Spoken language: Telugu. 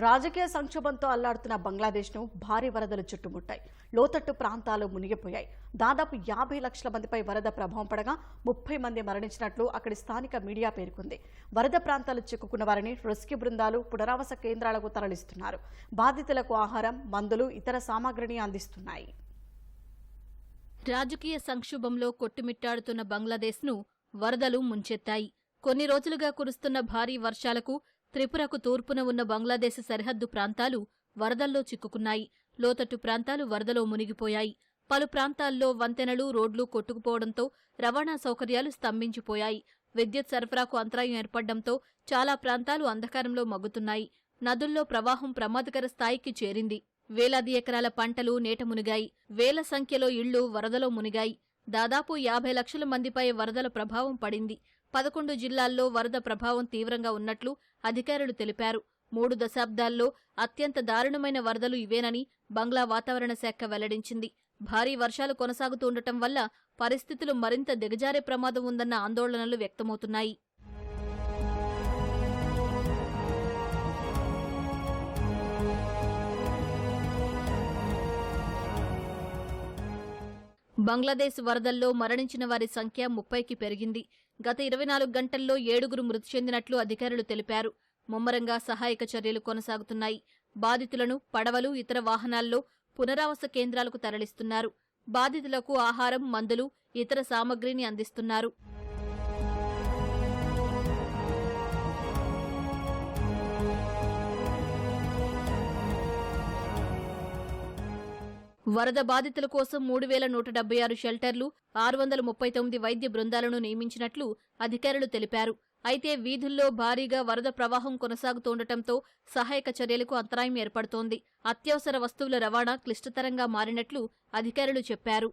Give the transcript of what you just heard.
రాజకీయ సంక్షోభంతో అల్లాడుతున్న బంగ్లాదేశ్ను భారీ వరదలు చుట్టుముట్టాయి. లోతట్టు ప్రాంతాలు మునిగిపోయాయి. దాదాపు యాభై లక్షల మందిపై వరద ప్రభావం పడగా ముప్పై మంది మరణించినట్లు అక్కడి స్థానిక మీడియా పేర్కొంది. వరద ప్రాంతాలు చిక్కుకున్న వారిని రెస్క్యూ బృందాలు పునరావాస కేంద్రాలకు తరలిస్తున్నారు. బాధితులకు ఆహారం మందులు ఇతర సామాగ్రిని అందిస్తున్నాయి. రాజకీయ సంక్షోభంలో కొట్టుమిట్టాడుతున్న బంగ్లాదేశ్ను వరదలు ముంచెత్తాయి. కొన్ని రోజులుగా కురుస్తున్న భారీ వర్షాలకు త్రిపురకు తూర్పున ఉన్న బంగ్లాదేశ్ సరిహద్దు ప్రాంతాలు వరదల్లో చిక్కుకున్నాయి. లోతట్టు ప్రాంతాలు వరదలో మునిగిపోయాయి. పలు ప్రాంతాల్లో వంతెనలు రోడ్లు కొట్టుకుపోవడంతో రవాణా సౌకర్యాలు స్తంభించిపోయాయి. విద్యుత్ సరఫరాకు అంతరాయం ఏర్పడడంతో చాలా ప్రాంతాలు అంధకారంలో మగ్గుతున్నాయి. నదుల్లో ప్రవాహం ప్రమాదకర స్థాయికి చేరింది. వేలాది ఎకరాల పంటలు నేట మునిగాయి. వేల సంఖ్యలో ఇళ్ళు వరదలో మునిగాయి. దాదాపు యాభై లక్షల మందిపై వరదల ప్రభావం పడింది. పదకొండు జిల్లాల్లో వరద ప్రభావం తీవ్రంగా ఉన్నట్లు అధికారులు తెలిపారు. మూడు దశాబ్దాల్లో అత్యంత దారుణమైన వరదలు ఇవేనని బంగ్లా వాతావరణ శాఖ వెల్లడించింది. భారీ వర్షాలు కొనసాగుతుండటం వల్ల పరిస్థితులు మరింత దిగజారే ప్రమాదం ఉందన్న ఆందోళనలు వ్యక్తమవుతున్నాయి. బంగ్లాదేశ్ వరదల్లో మరణించిన వారి సంఖ్య ముప్పైకి పెరిగింది. గత ఇరవై నాలుగు గంటల్లో ఏడుగురు మృతి చెందినట్లు అధికారులు తెలిపారు. ముమ్మరంగా సహాయక చర్యలు కొనసాగుతున్నాయి. బాధితులను పడవలు ఇతర వాహనాల్లో పునరావాస కేంద్రాలకు తరలిస్తున్నారు. బాధితులకు ఆహారం మందులు ఇతర సామగ్రిని అందిస్తున్నారు. వరద బాధితుల కోసం మూడు వేల నూట డెబ్బై ఆరు షెల్టర్లు ఆరు వందల ముప్పై తొమ్మిది వైద్య బృందాలను నియమించినట్లు అధికారులు తెలిపారు. అయితే వీధుల్లో భారీగా వరద ప్రవాహం కొనసాగుతుండటంతో సహాయక చర్యలకు అంతరాయం ఏర్పడుతోంది. అత్యవసర వస్తువుల రవాణా క్లిష్టతరంగా మారినట్లు అధికారులు చెప్పారు.